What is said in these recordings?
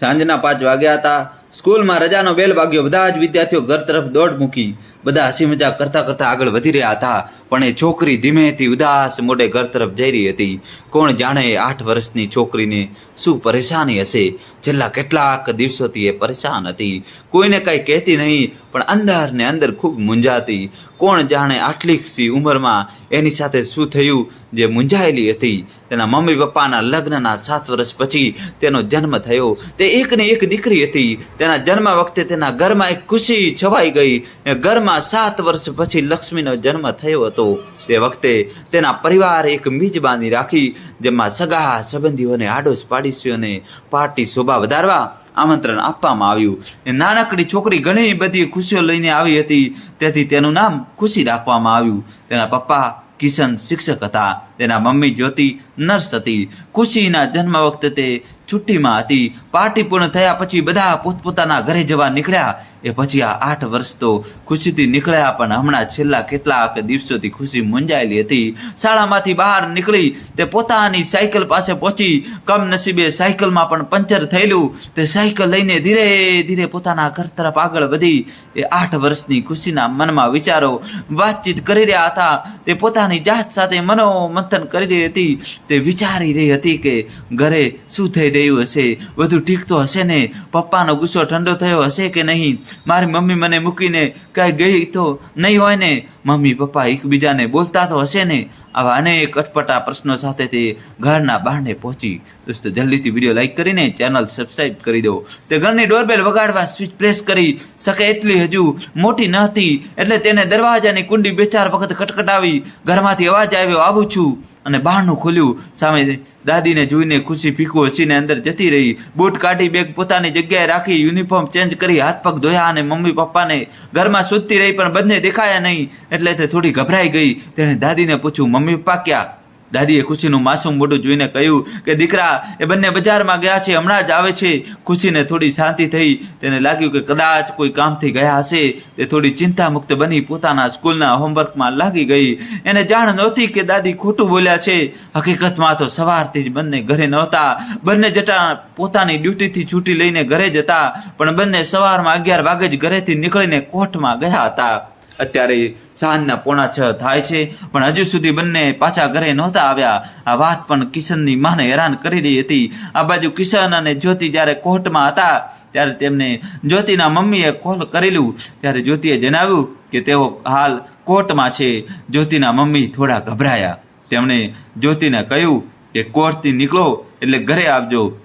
સાંજના પાંચ વાગ્યા હતા. સ્કૂલમાં રજાનો બેલ વાગ્યો. બધા જ વિદ્યાર્થીઓ ઘર તરફ દોડ મૂકી બધા હસી મજાક કરતા કરતા આગળ વધી રહ્યા હતા. પણ એ છોકરી ધીમેથી ઉદાસ મોઢે ઘર તરફ જઈ રહી હતી. કોણ જાણે આઠ વર્ષની છોકરીને શું પરેશાની હશે? છેલ્લા કેટલાક દિવસોથી એ પરેશાન હતી. કોઈને કાંઈ કહેતી નહીં. પણ અંદર ને અંદર ખૂબ મૂંઝાતી. કોણ જાણે આટલી સી ઉંમરમાં એની સાથે શું થયું જે મૂંઝાયેલી હતી. તેના મમ્મી પપ્પાના લગ્નના સાત વર્ષ પછી તેનો જન્મ થયો. તે એકને એક દીકરી હતી. તેના જન્મ વખતે તેના ઘરમાં એક ખુશી છવાઈ ગઈ એ ઘરમાં સાત વર્ષ પછી લક્ષ્મીનો જન્મ થયો હતો. તે વખતે તેના પરિવારે એક મીજબાની રાખી, જેમાં સગા સંબંધીઓને આડોશ પાડીશીઓને પાર્ટી શોભા વધારવા આમંત્રણ આપવામાં આવ્યું. નાનકડી છોકરી ઘણી બધી ખુશીઓ લઈને આવી હતી. તેથી તેનું નામ ખુશી રાખવામાં આવ્યું. તેના પપ્પા કિશન શિક્ષક હતા. તેના મમ્મી જ્યોતિ નર્સ હતી. ખુશીના જન્મ વખતે તે છુટ્ટીમાં હતી. પાર્ટી પૂર્ણ થયા પછી બધા પોતપોતાના ઘરે જવા નીકળ્યા. એ પછી આ આઠ વર્ષ તો ખુશીથી નીકળ્યા, પણ હમણાં છેલ્લા કેટલાક દિવસોથી ખુશી મૂંઝાયેલી હતી. શાળામાંથી બહાર નીકળી તે પોતાની સાયકલ પાસે પહોંચી, કમનસીબે સાયકલમાં પણ પંચર થયેલું. તે સાયકલ લઈને ધીરે ધીરે પોતાના ઘર તરફ આગળ વધી. એ આઠ વર્ષની ખુશીના મનમાં વિચારો વાતચીત કરી રહ્યા હતા. તે પોતાની જાત સાથે મનોમંથન કરી રહી હતી. તે વિચારી રહી હતી કે ઘરે શું થઈ રહ્યું હશે? બધું ઠીક તો હશે ને? પપ્પાનો ગુસ્સો ઠંડો થયો હશે કે નહીં? મારી મમ્મી મને મૂકીને ક્યાંય ગઈ તો નહીં હોય ને. મમ્મી, પપ્પા એકબીજાને બોલતા તો હશે ને. આવા અનેક અટપટા પ્રશ્નો સાથે તે ઘરના બહારને પહોંચી દોસ્તો, જલ્દીથી વીડિયો લાઇક કરીને ચેનલ સબસ્ક્રાઇબ કરી દો તે ઘરની ડોરબેલ વગાડવા સ્વિચ પ્રેસ કરી શકે એટલી હજુ મોટી ન હતી એટલે તેને દરવાજાની કુંડી બે ચાર વખત કટકટાવી ઘરમાંથી અવાજ આવ્યો, આવું છું. અને બહારનું ખોલ્યું. સામે દાદીને જોઈને ખુશી ફીકું હસીને અંદર જતી રહી. બૂટ કાઢી બેગ પોતાની જગ્યાએ રાખી યુનિફોર્મ ચેન્જ કરી, હાથ પગ ધોયા અને મમ્મી પપ્પાને ઘરમાં સૂતી રહી, પણ બંને દેખાયા નહીં. એટલે તે થોડી ગભરાઈ ગઈ. તેણે દાદીને પૂછ્યું, મમ્મી પપ્પા ક્યાં? દાદીએ ખુશીનું માસૂમ મોઢું જોઈને કહ્યું કે, દીકરા, એ બંને બજારમાં ગયા છે, હમણાં જ આવે છે. ખુશીને થોડી શાંતિ થઈ. તેને લાગ્યું કે, કદાચ કોઈ કામથી ગયા હશે. તે થોડી ચિંતા મુક્ત બની પોતાના સ્કૂલના હોમવર્કમાં લાગી ગઈ. એને જાણ નહોતી કે દાદી ખોટું બોલ્યા છે. હકીકતમાં તો સવારથી જ બંને ઘરે નહોતા. બંને જટા પોતાની ડ્યુટીથી છૂટી લઈને ઘરે જતા, પણ બંને સવારમાં અગિયાર વાગે જ ઘરેથી નીકળીને કોર્ટમાં ગયા હતા. અત્યારે સાંજના પોણા છ થાય છે. પણ હજુ સુધી બંને પાછા ઘરે નહોતા આવ્યા. આ વાત પણ કિશનની માને હેરાન કરી રહી હતી. આ બાજુ કિશન અને જ્યોતિ જ્યારે કોર્ટમાં હતા, ત્યારે તેમને જ્યોતિના મમ્મીએ કોલ કરેલું. ત્યારે જ્યોતિએ જણાવ્યું કે તેઓ હાલ કોર્ટમાં છે. જ્યોતિના મમ્મી થોડા ગભરાયા. તેમણે જ્યોતિને કહ્યું કે, કોર્ટથી નીકળો, એટલે ઘરે આવજો.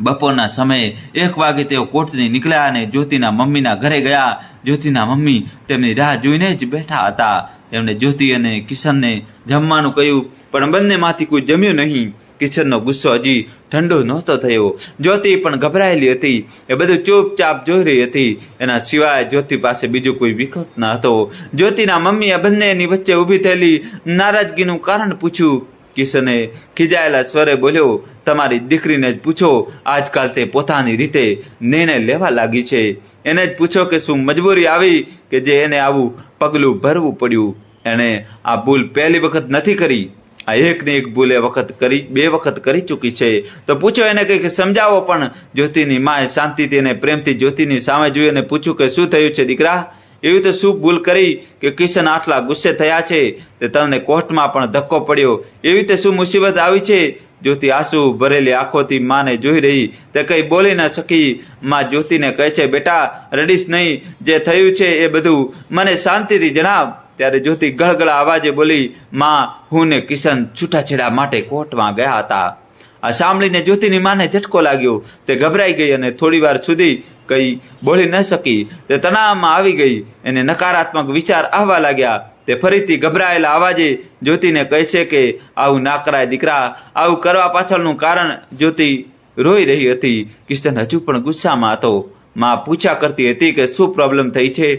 બપોરના સમયે એક વાગે તેઓ કોર્ટથી નીકળ્યા અને જ્યોતિના મમ્મીના ઘરે ગયા. જ્યોતિના મમ્મી તેમની રાહ જોઈને જ બેઠા હતા. તેમણે જ્યોતિ અને કિશનને જમવાનું કહ્યું, પણ બંનેમાંથી કોઈ જમ્યું નહીં. કિશનનો ગુસ્સો હજી ઠંડો નહોતો થયો. જ્યોતિ પણ ગભરાયેલી હતી. એ બધું ચૂપચાપ જોઈ રહી હતી. એના સિવાય જ્યોતિ પાસે બીજો કોઈ વિકલ્પ ન હતો. જ્યોતિના મમ્મીએ બંનેની વચ્ચે ઊભી થયેલી નારાજગીનું કારણ પૂછ્યું કિશને ખીજાયેલા સ્વરે બોલ્યો, તમારી દીકરીને જ પૂછો, આજકાલ તે પોતાની રીતે નિર્ણય લેવા લાગી છે. એને જ પૂછો કે શું મજબૂરી આવી કે જે એને આવું પગલું ભરવું પડ્યું. એણે આ ભૂલ પહેલી વખત નથી કરી. આ એકને એક ભૂલ એ વખત કરી, બે વખત કરી ચૂકી છે. તો પૂછો એને કંઈક સમજાવો પણ જ્યોતિની માએ શાંતિથી અને પ્રેમથી જ્યોતિની સામે જોઈ અને પૂછ્યું કે શું થયું છે, દીકરા? એવી રીતે શું ભૂલ કરી કે કિશન આટલા ગુસ્સે થયા છે, તે તમને કોર્ટમાં પણ ધક્કો પડ્યો. એવી રીતે શું મુસીબત આવી છે? જ્યોતિ આંસુ ભરેલી આંખોથી માને જોઈ રહી. તે કંઈ બોલી ન શકી. માં જ્યોતિને કહે છે, બેટા, રડીશ નહીં. જે થયું છે એ બધું મને શાંતિથી જણાવ. ત્યારે જ્યોતિ ગળગળા અવાજે બોલી, માં, હું ને કિશન છૂટાછેડા માટે કોર્ટમાં ગયા હતા. આ સાંભળીને જ્યોતિની માને ઝટકો લાગ્યો. તે ગભરાઈ ગઈ અને થોડી વાર સુધી કંઈ બોલી ન શકી. તે તણાવમાં આવી ગઈ. એને નકારાત્મક વિચાર આવવા લાગ્યા. તે ફરીથી ગભરાયેલા અવાજે જ્યોતિને કહે છે કે, આવું ના કરાય દીકરા. આવું કરવા પાછળનું કારણ જ્યોતિ રોઈ રહી હતી. કિશન હજુ પણ ગુસ્સામાં હતો. માં પૂછ્યા કરતી હતી કે શું પ્રોબ્લેમ થઈ છે?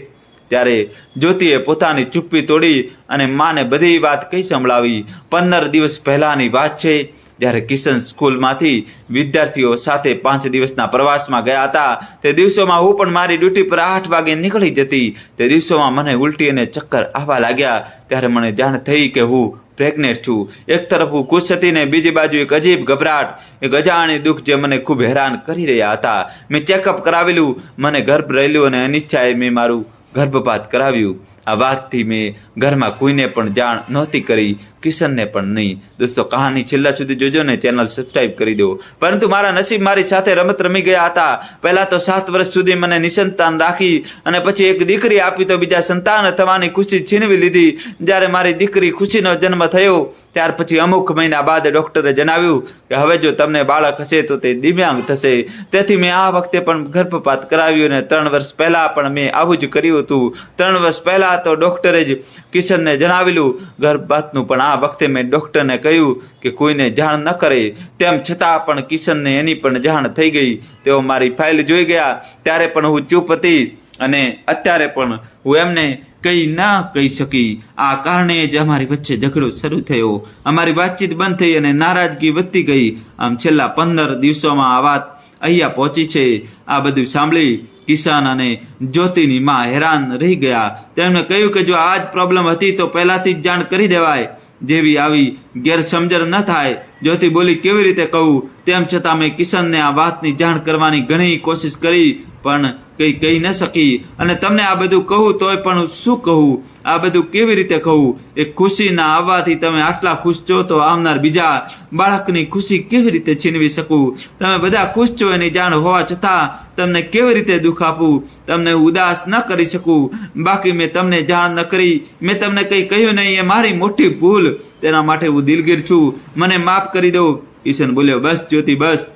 ત્યારે જ્યોતિએ પોતાની ચુપ્પી તોડી અને માને બધી વાત કઈ સંભળાવી. પંદર દિવસ પહેલાંની વાત છે. જ્યારે કિશન સ્કૂલમાંથી વિદ્યાર્થીઓ સાથે પાંચ દિવસના પ્રવાસમાં ગયા હતા, તે દિવસોમાં હું પણ મારી ડ્યુટી પર આઠ વાગે નીકળી જતી. તે દિવસોમાં મને ઉલટી અને ચક્કર આવવા લાગ્યા. ત્યારે મને જાણ થઈ કે હું પ્રેગ્નેન્ટ છું. એક તરફ હું ખુશ હતી ને બીજી બાજુ એક અજીબ ગભરાટ, એક અજાણી દુઃખ જે મને ખૂબ હેરાન કરી રહ્યા હતા. મેં ચેકઅપ કરાવેલું, મને ગર્ભ રહેલું અને અનિચ્છાએ મેં મારું ગર્ભપાત કરાવ્યું. આ વાતથી મેં ઘરમાં કોઈને પણ જાણ નહોતી કરી, કિશનને પણ નહીં. દોસ્તો, કહાની છેલ્લા સુધી જોજો ને, ચેનલ સબસ્ક્રાઈબ કરી દો પરંતુ મારા નસીબ મારી સાથે રમત રમી ગયા હતા. પહેલાં તો સાત વર્ષ સુધી મને નિસંતાન રાખી અને પછી એક દીકરી આપી તો બીજા સંતાન થવાની ખુશી છીનવી લીધી. જ્યારે મારી દીકરી ખુશીનો જન્મ થયો, ત્યાર પછી અમુક મહિના બાદ ડૉક્ટરે જણાવ્યું કે, હવે જો તમને બાળક હશે તો તે દિવ્યાંગ થશે. તેથી મેં આ વખતે પણ ગર્ભપાત કરાવ્યું અને ત્રણ વર્ષ પહેલાં પણ મેં આવું જ કર્યું હતું. ત્રણ વર્ષ પહેલા તો ડૉક્ટરે જ કિશનને જણાવેલું. ગર્ભપાતનું પણ આ વખતે મેં ડૉક્ટરને કહ્યું કે કોઈને જાણ ન કરે. તેમ છતાં પણ કિશનને એની પણ જાણ થઈ ગઈ. તેઓ મારી ફાઇલ જોઈ ગયા. ત્યારે પણ હું ચૂપ હતી અને અત્યારે પણ હું એમને કંઈ ના કહી શકી. આ કારણે જ અમારી વચ્ચે ઝઘડો શરૂ થયો. અમારી વાતચીત બંધ થઈ અને નારાજગી વધતી ગઈ. આમ છેલ્લા પંદર દિવસોમાં આ વાત અહીંયા પહોંચી છે. આ બધું સાંભળી કિસાન અને જ્યોતિની માં હેરાન રહી ગયા. તેમણે કહ્યું કે જો આ જ પ્રોબ્લેમ હતી તો પહેલાથી જ જાણ કરી દેવાય. જેવી આવી ગેરસમજણ ન થાય. જ્યોતિ બોલી, કેવી રીતે કહું? તેમ છતાં મેં કિશનને આ વાતની જાણ કરવાની ઘણી કોશિશ કરી, પણ કંઈ કહી ન શકી. અને તમને આ બધું કહું તોય પણ શું કહું? આ બધું કેવી રીતે કહું? એ ખુશીના આવવાથી તમે આટલા ખુશ છો તો આવનાર બીજા બાળકની ખુશી કેવી રીતે છીનવી શકું? તમે બધા ખુશ છો એની જાણ હોવા છતાં તમને કેવી રીતે દુઃખ આપું? તમને ઉદાસ ન કરી શકું. બાકી મેં તમને જાણ ન કરી. મેં તમને કંઈ કહ્યું નહીં. એ મારી મોટી ભૂલ. તેના માટે હું દિલગીર છું. મને માફ કરી દો. ઈશન બોલ્યો, બસ જ્યોતિ, બસ.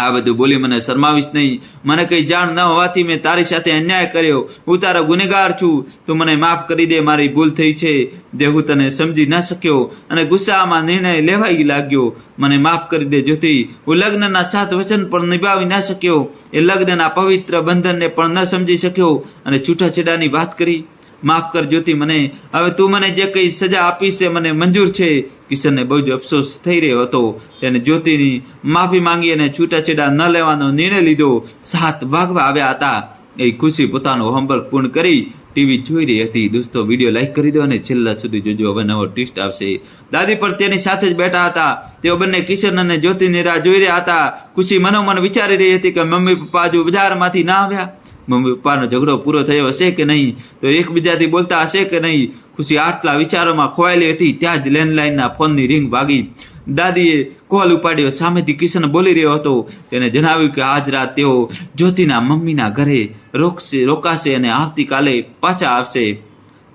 આ બધું બોલી મને શરમાવીશ નહીં. મને કંઈ જાણ ન હોવાથી મેં તારી સાથે અન્યાય કર્યો. હું તારો ગુનેગાર છું. તું મને માફ કરી દે, મારી ભૂલ થઈ છે. જે હું તને સમજી ન શક્યો અને ગુસ્સામાં નિર્ણય લેવાઈ લાગ્યો. મને માફ કરી દે, જ્યોતિ. હું લગ્નના સાત વચન પણ નિભાવી ન શક્યો. એ લગ્નના પવિત્ર બંધનને પણ ન સમજી શક્યો અને છૂટાછેડાની વાત કરી. માફ કર જ્યોતિ મને હવે તું મને જે કંઈ સજા આપી છે, મને મંજૂર છે, કિશનને બહુ જ અફસોસ થઈ રહ્યો હતો. તેને જ્યોતિની માફી માંગી અને છૂટાછેડા ન લેવાનો નિર્ણય લીધો. સાત વાગવા આવ્યા હતા. એ ખુશી પોતાનો હોમવર્ક પૂર્ણ કરી ટીવી જોઈ રહી હતી. દોસ્તો, વીડિયો લાઈક કરી દો અને છેલ્લા સુધી જોજો. હવે નવો ટ્વિસ્ટ આવશે. દાદી પણ તેની સાથે જ બેઠા હતા. તેઓ બંને કિશન અને જ્યોતિની રાહ જોઈ રહ્યા હતા. ખુશી મનોમન વિચારી રહી હતી કે મમ્મી પપ્પા હજુ બજારમાંથી ના આવ્યા. મમ્મી પપ્પાનો ઝઘડો પૂરો થયો હશે કે નહીં? તો એકબીજાથી બોલતા હશે કે નહીં? ખુશી આટલા વિચારોમાં ખોવાયેલી હતી, ત્યાં જ લેન્ડલાઇનના ફોનની રિંગ વાગી. દાદીએ કોલ ઉપાડ્યો, સામેથી કિશન બોલી રહ્યો હતો. તેને જણાવ્યું કે આજ રાત તેઓ જ્યોતિના મમ્મીના ઘરે રોકશે, રોકાશે અને આવતીકાલે પાછા આવશે.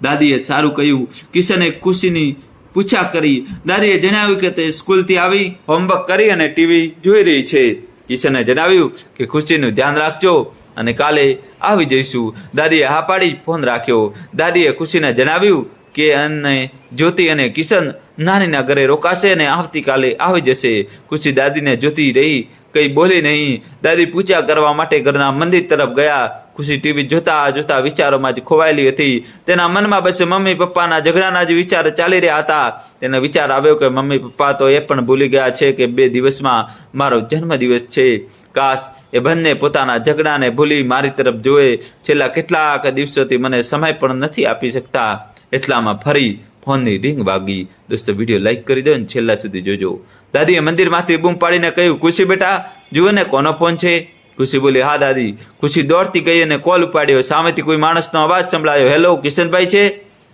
દાદીએ સારું કહ્યું. કિશને ખુશીની પૂછા કરી. દાદીએ જણાવ્યું કે તે સ્કૂલથી આવી, હોમવર્ક કરી અને ટીવી જોઈ રહી છે. કિશને જણાવ્યું કે ખુશીનું ધ્યાન રાખજો. અને કાલે આવી જઈશું. દાદીએ હા પાડી ફોન રાખ્યો. દાદીએ ખુશીને જણાવ્યું કે અને જ્યોતિ અને કિશન નાનીના ઘરે રોકાશે અને આવતીકાલે આવી જશે. ખુશી દાદીને જોતી રહી. કંઈ બોલી નહીં. દાદી પૂજા કરવા માટે ઘરના મંદિર તરફ ગયા. ખુશી ટીવી જોતા જોતા વિચારોમાં જ ખોવાયેલી હતી. તેના મનમાં બસ મમ્મી પપ્પાના ઝઘડાના જ વિચાર ચાલી રહ્યા હતા. તેનો વિચાર આવ્યો કે મમ્મી પપ્પા તો એ પણ ભૂલી ગયા છે કે બે દિવસમાં મારો જન્મદિવસ છે. કાશ એ બંને પોતાના ઝઘડાને ભૂલી મારી તરફ જોવે છેલ્લા કેટલાક દિવસોથી મને સમય પણ નથી આપી શકતા. એટલામાં ફરી ફોનની રિંગ વાગી. દોસ્તો, વીડિયો લાઇક કરી દો ને છેલ્લા સુધી જોજો. દાદીએ મંદિરમાંથી બૂમ પાડીને કહ્યું, ખુશી બેટા, જુઓ ને કોનો ફોન છે. ખુશી બોલી, હા, દાદી. ખુશી દોડતી ગઈ અને કોલ ઉપાડ્યો. સામેથી કોઈ માણસનો અવાજ સંભળાયો, હેલો, કિશનભાઈ છે?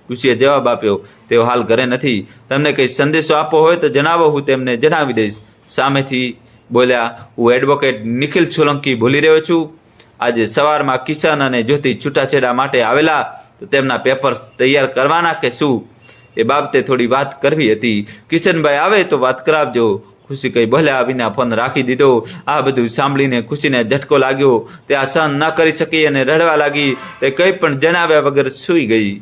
ખુશીએ જવાબ આપ્યો, તેઓ હાલ ઘરે નથી. તમને કંઈ સંદેશો આપવો હોય તો જણાવો, હું તેમને જણાવી દઈશ. સામેથી બોલ્યા, હું એડવોકેટ નિખિલ સોલંકી બોલી રહ્યો છું. આજે સવારમાં કિશન અને જ્યોતિ છૂટાછેડા માટે આવેલા, તો તેમના પેપર તૈયાર કરવાના કે શું? એ બાબતે થોડી વાત કરવી હતી. કિશનભાઈ આવે તો વાત કરાવજો. ખુશી કઈ ભલે વિના ફોન રાખી દીધો. આ બધું સાંભળીને ખુશીને ઝટકો લાગ્યો. તે આ સહન ન કરી શકી અને રડવા લાગી. તે કંઈ પણ જણાવ્યા વગર સૂઈ ગઈ.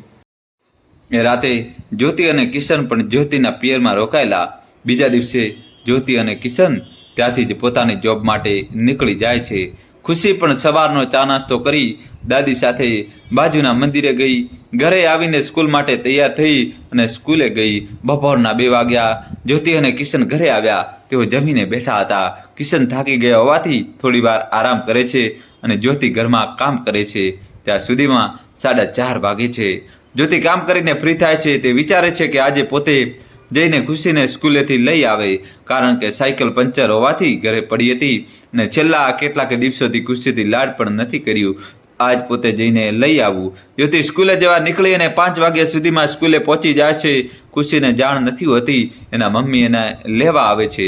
એ રાતે જ્યોતિ અને કિશન પણ જ્યોતિના પિયરમાં રોકાયેલા. બીજા દિવસે જ્યોતિ અને કિશન ત્યાંથી જ પોતાની જોબ માટે નીકળી જાય છે. ખુશી પણ સવારનો ચા નાસ્તો કરી દાદી સાથે બાજુના મંદિરે ગઈ. ઘરે આવીને સ્કૂલ માટે તૈયાર થઈ અને સ્કૂલે ગઈ. બપોરના બે વાગ્યા. જ્યોતિ અને કિશન ઘરે આવ્યા. તેઓ જમીને બેઠા હતા. કિશન થાકી ગયા હોવાથી થોડી વાર આરામ કરે છે અને જ્યોતિ ઘરમાં કામ કરે છે. ત્યાં સુધીમાં સાડા ચાર વાગે છે. જ્યોતિ કામ કરીને ફ્રી થાય છે તે વિચારે છે કે આજે પોતે જઈને ખુશીને સ્કૂલેથી લઈ આવે, કારણ કે સાયકલ પંચર હોવાથી ઘરે પડી હતી ને છેલ્લા કેટલાક દિવસોથી ખુશીથી લાડ પણ નથી કર્યું. આજ પોતે જઈને લઈ આવવું જ્યોતિ સ્કૂલે જવા નીકળી અને પાંચ વાગ્યા સુધીમાં સ્કૂલે પહોંચી જાય છે. ખુશીને જાણ નથી હોતી. એના મમ્મી એને લેવા આવે છે.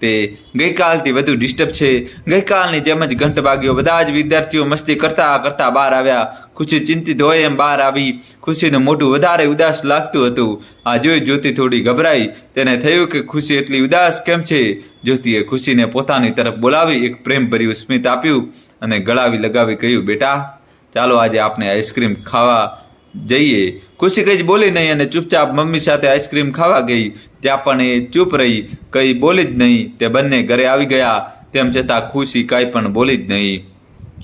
તે ગઈકાલથી વધુ ડિસ્ટર્બ છે. ગઈકાલની જેમ જ ઘંટ વાગ્યો બધા જ વિદ્યાર્થીઓ મસ્તી કરતા કરતા બહાર આવ્યા. ખુશી ચિંતિત હોય એમ બહાર આવી. ખુશીનું મોઢું વધારે ઉદાસ લાગતું હતું. આ જોઈ જ્યોતિ થોડી ગભરાઈ. તેને થયું કે ખુશી એટલી ઉદાસ કેમ છે? જ્યોતિએ ખુશીને પોતાની તરફ બોલાવી એક પ્રેમભર્યું સ્મિત આપ્યું અને ગળાવી લગાવી કહ્યું, બેટા, ચાલો આજે આપણે આઈસ્ક્રીમ ખાવા જઈએ. ખુશી કઈ બોલી નહીં અને ચૂપચાપ મમ્મી સાથે આઈસ્ક્રીમ ખાવા ગઈ. ત્યાં પણ એ ચૂપ રહી. કઈ બોલી જ નહીં. તે બંને ઘરે આવી ગયા. તેમ છતાં ખુશી કાંઈ પણ બોલી જ નહીં.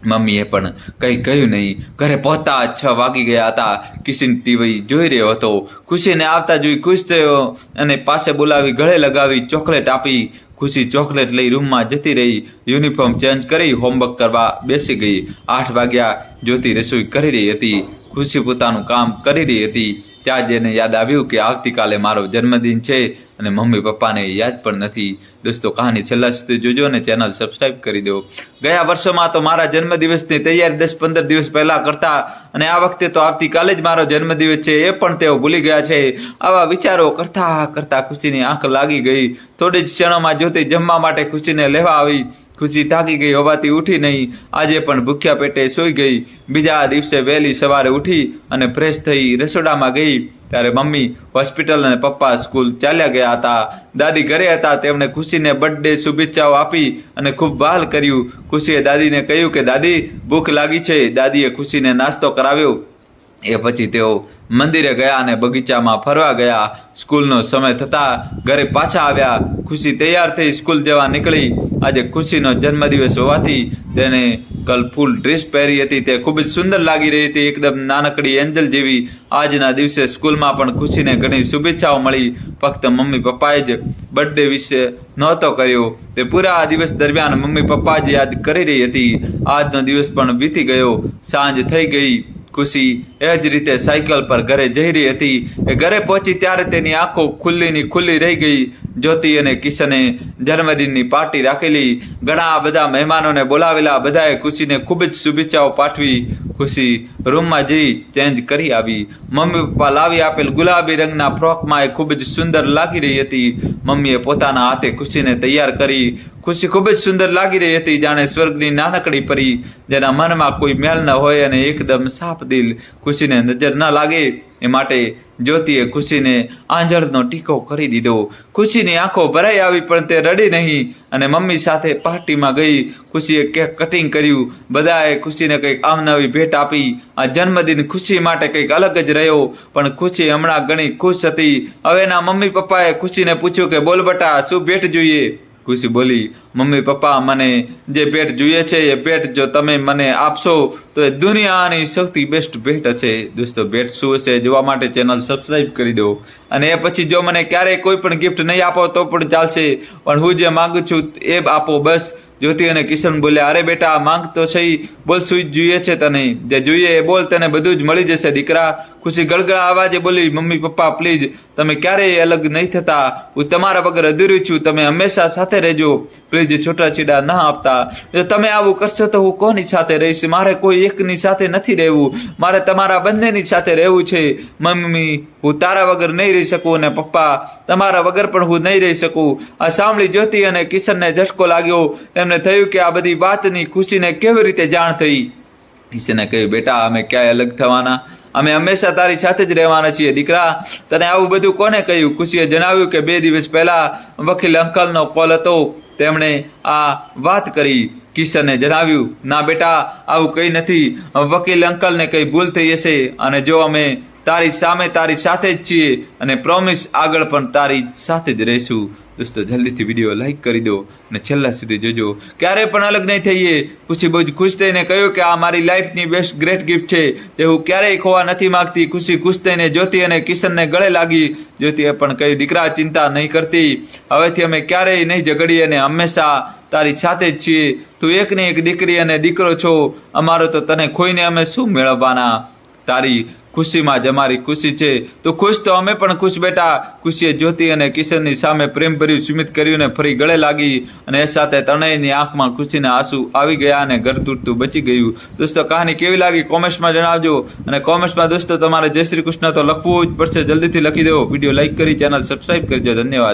મમ્મીએ પણ કંઈ કહ્યું નહીં. ઘરે પહોંચતા છ વાગી ગયા હતા. કિશન ટીવી જોઈ રહ્યો હતો. ખુશીને આવતા જોઈ ખુશ થયો અને પાસે બોલાવી ગળે લગાવી ચોકલેટ આપી. ખુશી ચોકલેટ લઈ રૂમમાં જતી રહી. યુનિફોર્મ ચેન્જ કરી હોમવર્ક કરવા બેસી ગઈ. આઠ વાગ્યા જ્યોતિ રસોઈ કરી રહી હતી. ખુશી પોતાનું કામ કરી રહી હતી. ત્યાં જ એને યાદ આવ્યું કે આવતીકાલે મારો જન્મદિન છે અને મમ્મી પપ્પાને યાદ પણ નથી. દોસ્તો, કહાની છેલ્લા સુધી જોજો અને ચેનલ સબસ્ક્રાઈબ કરી દો ગયા વર્ષોમાં તો મારા જન્મદિવસની તૈયારી દસ પંદર દિવસ પહેલાં કરતા અને આ વખતે તો આવતીકાલે જ મારો જન્મદિવસ છે એ પણ તેઓ ભૂલી ગયા છે. આવા વિચારો કરતા કરતા ખુશીની આંખ લાગી ગઈ. થોડી જ ક્ષણોમાં જોતી જમવા માટે ખુશીને લેવા આવી. ખુશી થાકી ગઈ, હોવાથી ઉઠી નહીં. આજે પણ ભૂખ્યા પેટે સૂઈ ગઈ. બીજા દિવસે વહેલી સવારે ઉઠી અને ફ્રેશ થઈ રસોડામાં ગઈ. ત્યારે મમ્મી હોસ્પિટલ અને પપ્પા સ્કૂલ ચાલ્યા ગયા હતા. દાદી ઘરે હતા, તેમણે ખુશીને બર્થડે શુભેચ્છાઓ આપી અને ખૂબ વહાલ કર્યું. ખુશીએ દાદીને કહ્યું કે, દાદી, ભૂખ લાગી છે. દાદીએ ખુશીને નાસ્તો કરાવ્યો. એ પછી તેઓ મંદિરે ગયા અને બગીચામાં ફરવા ગયા. સ્કૂલનો સમય થતાં ઘરે પાછા આવ્યા. ખુશી તૈયાર થઈ સ્કૂલ જવા નીકળી. આજે ખુશીનો જન્મદિવસ હોવાથી તેને કલ ફૂલ ડ્રેસ પહેરી હતી. તે ખૂબ જ સુંદર લાગી રહી હતી. એકદમ નાનકડી એન્જલ જેવી આજના દિવસે સ્કૂલમાં પણ ખુશીને ઘણી શુભેચ્છાઓ મળી. ફક્ત મમ્મી પપ્પાએ જ બર્થડે વિશે નહોતો કર્યો. તે પૂરા દિવસ દરમિયાન મમ્મી પપ્પા જ યાદ કરી રહી હતી. આજનો દિવસ પણ વીતી ગયો. સાંજ થઈ ગઈ. ખુશી એ જ રીતે સાયકલ પર ઘરે જઈ રહી હતી. એ ઘરે પહોંચી ત્યારે તેની આંખો ખુલ્લીની ખુલ્લી રહી ગઈ. જ્યોતિ અને કિશને જન્મદિનની પાર્ટી રાખેલી. ઘણા બધા મહેમાનોને બોલાવેલા બધાએ ખુશીને ખૂબ જ શુભેચ્છાઓ પાઠવી ખુશી રૂમમાં જઈ ચેન્જ કરી આવી. મમ્મી પપ્પા લાવી આપેલ ગુલાબી રંગના ફ્રોકમાં એ ખૂબ જ સુંદર લાગી રહી હતી. મમ્મીએ પોતાના હાથે ખુશીને તૈયાર કરી. ખુશી ખૂબ જ સુંદર લાગી રહી હતી, જાણે સ્વર્ગની નાનકડી પરી. જેના મનમાં કોઈ મેલ ન હોય અને એકદમ સાફ દિલ. ખુશીને નજર ન લાગે એ માટે જ્યોતિએ ખુશીને આંજળનો ટીકો કરી દીધો. ખુશીની આંખો ભરાઈ આવી, પણ તે રડી નહીં. અને મમ્મી સાથે પાર્ટીમાં ગઈ. ખુશીએ કેક કટિંગ કર્યું. બધાએ ખુશીને કંઈક આવનવી ભેટ આપી. આ જન્મદિન ખુશી માટે કંઈક અલગ જ રહ્યો. પણ ખુશી હમણાં ઘણી ખુશ હતી. હવેના મમ્મી પપ્પાએ ખુશીને પૂછ્યું કે, બોલ બટા, શું ભેટ જોઈએ? ખુશી બોલી, મમ્મી, પપ્પા, મને જે ભેટ જોઈએ છે, એ ભેટ જો તમે મને આપશો, તો એ દુનિયાની સૌથી બેસ્ટ ભેટ હશે દોસ્તો, ભેટ શું હશે જોવા માટે ચેનલ સબસ્ક્રાઈબ કરી દો. અને એ પછી જો મને ક્યારેય કોઈ પણ ગિફ્ટ નહીં આપો, તો પણ ચાલશે. પણ હું જે માગું છું, એ આપો બસ. જ્યોતિ અને કિશન બોલ્યા અરે બેટા માંગ તો સહી બોલ શું જોઈએ છે તને. જે જોઈએ એ બોલ, તને બધું જ મળી જશે. દીકરા ખુશી ગળગળા અવાજે બોલી, મમ્મી, પપ્પા, પ્લીઝ, તમે ક્યારેય અલગ નહીં થતા. હું તમારા વગર અધૂરી છું. તમે હંમેશા સાથે રહેજો. પ્લીઝ છૂટાછેડા ના આપતા. જો તમે આવું કરશો તો હું કોની સાથે રહીશ? મારે કોઈ એકની સાથે નથી રહેવું. મારે તમારા બંનેની સાથે રહેવું છે. મમ્મી, હું તારા વગર નહીં રહી શકું અને પપ્પા, તમારા વગર પણ હું નહીં રહી શકું. આ સાંભળી જ્યોતિ અને કિશનને ઝટકો લાગ્યો. એમને થયું કે આ બધી વાતની ખુશીને કેવી રીતે જાણ થઈ? કિશને કહ્યું, બેટા, અમે ક્યાંય અલગ થવાના? અમે હંમેશા તારી સાથે જ રહેવાના છીએ, દીકરા. તને આવું બધું કોને કહ્યું? ખુશીએ જણાવ્યું કે બે દિવસ પહેલા વકીલ અંકલનો કોલ હતો. તેમણે આ વાત કરી. કિશને જણાવ્યું, ના બેટા, આવું કંઈ નથી. વકીલ અંકલને કંઈ ભૂલ થઈ હશે અને જો અમે તારી સામે તારી સાથે જ છીએ અને પ્રોમિસ આગળ પણ તારી સાથે જ રહીશું. દોસ્તો, જલ્દીથી વીડિયો લાઇક કરી દો અને છેલ્લા સુધી જોજો. ક્યારે પણ અલગ નહીં થઈએ. ખુશી બહુ જ ખુશ થઈને કહ્યું કે આ મારી લાઈફની બેસ્ટ ગ્રેટ ગિફ્ટ છે. જે હું ક્યારેય ખોવા નથી માંગતી. ખુશી ખુશ થઈને જ્યોતિ અને કિશનને ગળે લાગી. જ્યોતિએ પણ કહ્યું, દીકરા, ચિંતા નહીં કરતી. હવેથી અમે ક્યારેય નહીં ઝઘડીએ અને હંમેશા તારી સાથે જ છીએ. તું એકની એક દીકરી અને દીકરો છો. અમારો તો તને ખોઈને અમે શું મેળવવાના? તારી ખુશીમાં જ અમારી ખુશી છે. તો ખુશ તો અમે પણ ખુશ બેટા. ખુશીએ જ્યોતિ અને કિશનની સામે પ્રેમભર્યું સ્મિત કર્યું ને ફરી ગળે લાગી અને એ સાથે ત્રણેયની આંખમાં ખુશીના આંસુ આવી ગયા અને ઘર તૂટતું બચી ગયું. દોસ્તો, કહાની કેવી લાગી કોમેન્ટ્સમાં જણાવજો અને કોમેન્ટ્સમાં દોસ્તો, તમારે જય શ્રી કૃષ્ણ તો લખવું જ પડશે. જલ્દીથી લખી દેવો. વીડિયો લાઇક કરી, ચેનલ સબસ્ક્રાઈબ કરજો. ધન્યવાદ.